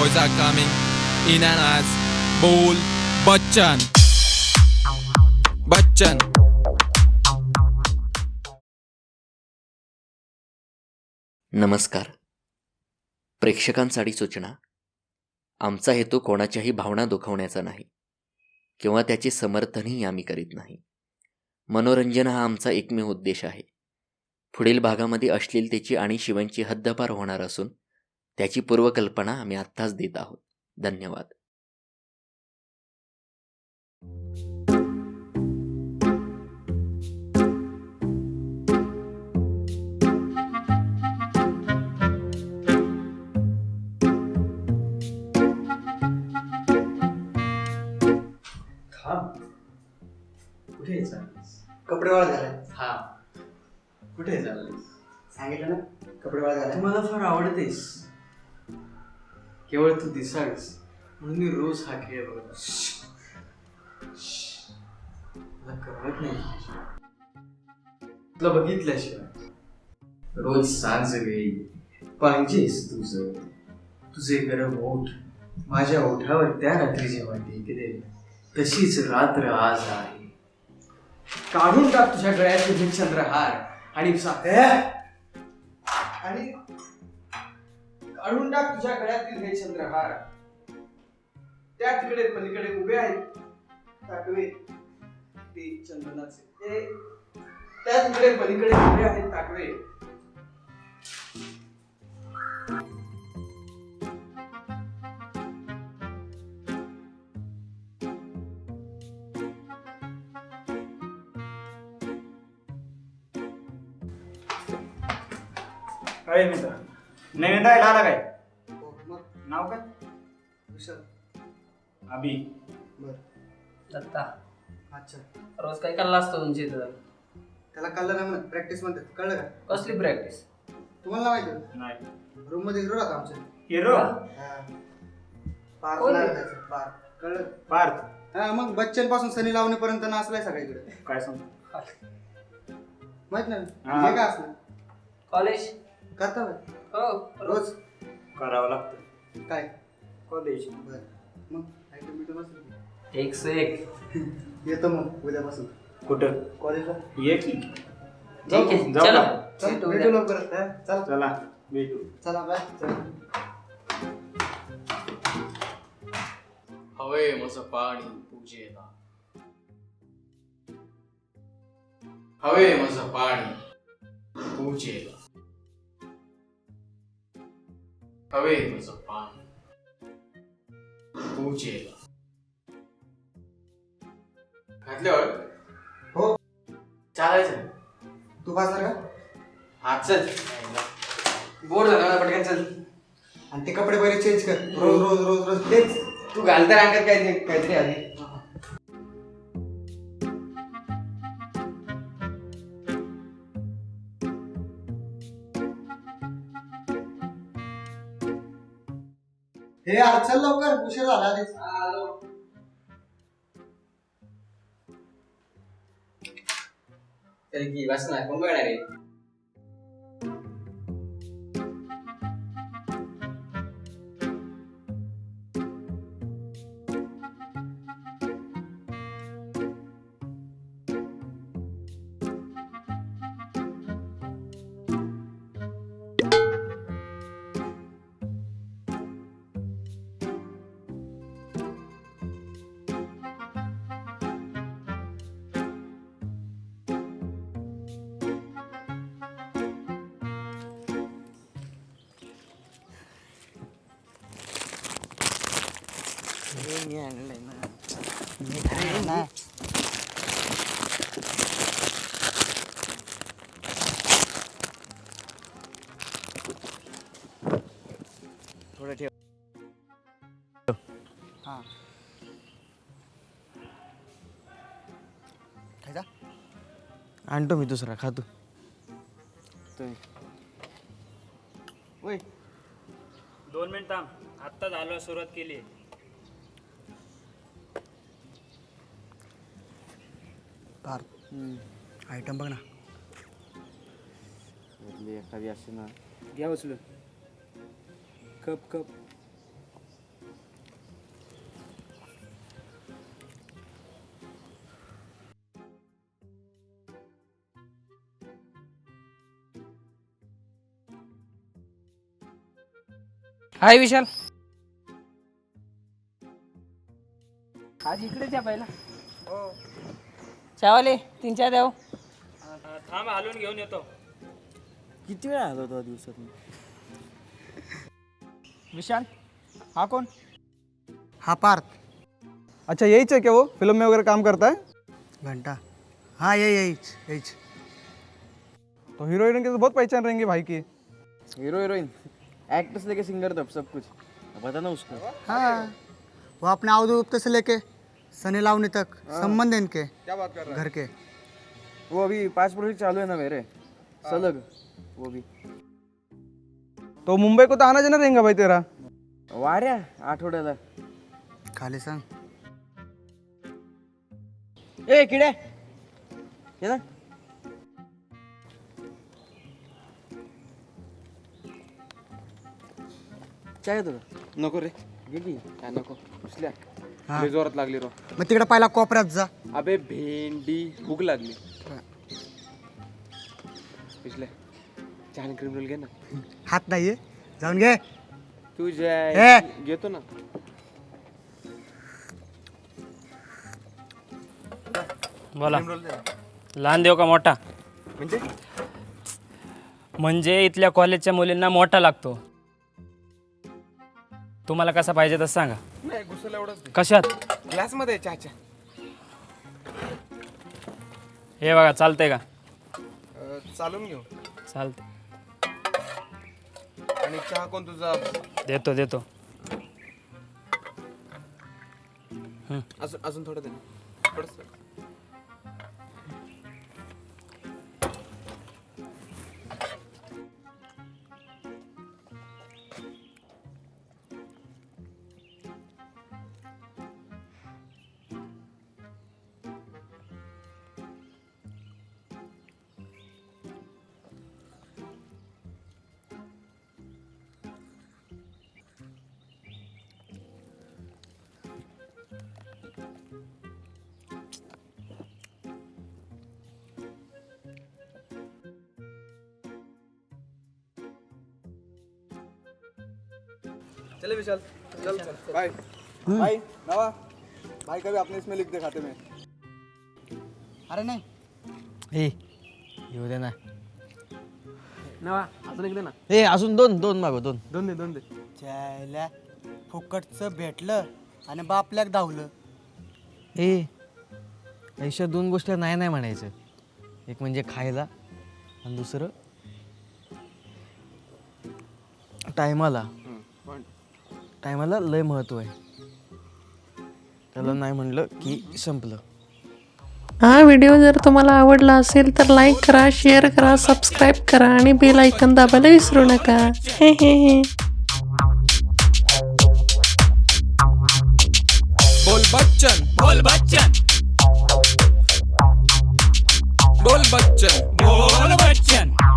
boys are coming in and as Bol Bachchan. Bachchan. नमस्कार प्रेक्षकांसाठी सूचना आमचा हेतू कोणाच्याही भावना दुखवण्याचा नाही किंवा त्याचे समर्थनही आम्ही करीत नाही मनोरंजन हा आमचा एकमेव उद्देश आहे पुढील भागामध्ये अश्लीलतेची आणि शिवांची हद्दपार होणार असून त्याची पूर्वकल्पना आम्ही आत्ताच देत आहोत. धन्यवाद. थांब. कुठे चाललीस? कपडे वाळत घालाय हा. कुठे चाललीस? सांगितलं ना कपडे घालाय तू मला फार आवडतेस. केवळ तू दिसावीस. म्हणून मी रोज हा खेळ बघत. मला करमत नाही. तुला बघितल्याशिवाय. रोज सांज वेळी पाहिजेस तुझं. तुझे गरम ओठ. माझ्या ओठावर त्या रात्री जेव्हा टेकले तशीच रात्र आज आहे. काढून टाक तुझ्या गळ्यातले हे चंद्रहार आणि आणि काढून टाक तुझ्या गळ्यातील हे चंद्रहार. त्या तिकडे पलीकडे उभे आहेत. ताटवे ते चंदनाचे. ते त्या तिकडे पलीकडे उभे आहेत ताटवे काय मित्र? नवीन राहिला आला काय? हो, मग? नाव काय? विशाल. अभि. बर. दत्ता. अच्छा. रोज काय कल्ला असतो तुमच्या इथं? त्याला कळलं नाही म्हणत प्रॅक्टिस म्हणतात. कळलं का? कसली प्रॅक्टिस? तुम्हाला माहिती? नाही. रूममध्ये हिरो राहतो आमच्या. हिरो? पार्क कोण? त्याचं, पार्क. कळलं? पार्थ हा मग बच्चनपासून सनी लावणीपर्यंत नाचलाय सगळीकडे काय सांग? माहीत नाही. हा. हे काय असलं? कॉलेज? करता? हो रोज? करावं लागतं. काय? कॉलेज बर. मग? आयटम बिटम असेल एक से एक. येतो मग उद्यापासून कुठं? कॉलेजला? ये की. ठीक आहे जाऊ चला. का? चल भेटू भेटू उद्या. लवकर हा, चल. चला भेटू. चला बाय. चल. हवे मज पाणी पूजेला हवे मज पाणी पूजेला हवे मज पाणी पूजेला घातल्यावर हो. चालायचं तू वाजणार का हा चल बोर झाला मला पटकन चल आणि ते कपडे बरे चेंज कर रोज रोज रोज रोज तेच तू घालता अंगात काय काहीतरी आधी हे यार लवकर उशीर झाला आधीच तरी की बस कोण बघणार आहे? आणतो मी दुसरा खातो दोन मिनिट थांब. आत्ता झालो सुरुवात केली. कार्प आयटम बघ ना. एखादी अशी ना. घ्या उचलून. Cup cup. हाय विशाल. आज इकडे या पहिला. चावले तीन चार द्याव थांब हालून घेऊन येतो. किती वेळा आलो तो दिवसात? विशाल हाँ कौन हा पार्थ. अच्छा यही है क्या वो फिल्म में वगैरह काम करता है घंटा. हाँ यही यही यही तो हीरो हीरोइन की तो बहुत पहचान रहेंगे भाई की. हीरो हीरोइन एक्ट्रेस लेके सिंगर तक सब कुछ. पता ना उसको. हाँ. वो अपने अवधि गुप्ता से लेके सनी लावनी तक संबंध है इनके क्या बात कर घर के. वो अभी पाच प्रोजेक्ट चालू है ना मेरे। सलग। वो भी। तो मुंबई को तो आना जाना रहेगा भाई तेरा? वाऱ्या आठवड्याला खाली सांग। ए किडे। ये ना। आहे तुला नको रे। की काय नको। उचल्या हा. लय जोरात लागली रो. मग तिकडे पहिला कोपऱ्यात जा. अबे भेंडी. भूक लागली. पिछले चहा क्रीम रोल घे ना. हात नाहीये जाऊन घे. तुझ्या ए! घेतो ना. बोला. लहान देव का मोठा? म्हणजे? म्हणजे इथल्या कॉलेजच्या मुलींना मोठा लागतो. तुम्हाला कसा पाहिजे तसं सांगा. नाही घुसला एवढंच कशात? क्लासमध्ये चहाच्या. हे बघा चालतंय का? अं, चालून घेऊ. चालतंय. आणि चहा कोण तुझा? देतो देतो. अजून अजून थोडं दे थोडस चले विशाल चल चल. बाय. भाई नवा. भाई कभी अपने इसमें लिख दे खाते में. अरे नाही. ए येऊ दे ना. नवा अजून एक दे ना. ए अजून दोन दोन मागो दोन. दोन दे दोन दे. जायला फुकटचं भेटलं आणि बापल्याक धावलं. ए आयुष्यात दोन गोष्टी नाही नाही म्हणायचं. एक म्हणजे खायला आणि दुसरं टायमाला. टायमाला लय महत्त्व आहे. त्याला नाही म्हणलं की संपलं. हा व्हिडिओ जर तुम्हाला आवडला असेल तर लाईक करा शेअर करा सबस्क्राईब करा आणि बेल ऐकन दाबायला विसरू नका. हे हे हे. बोल बच्चन बोल बच्चन. बोल बच्चन बोल बच्चन.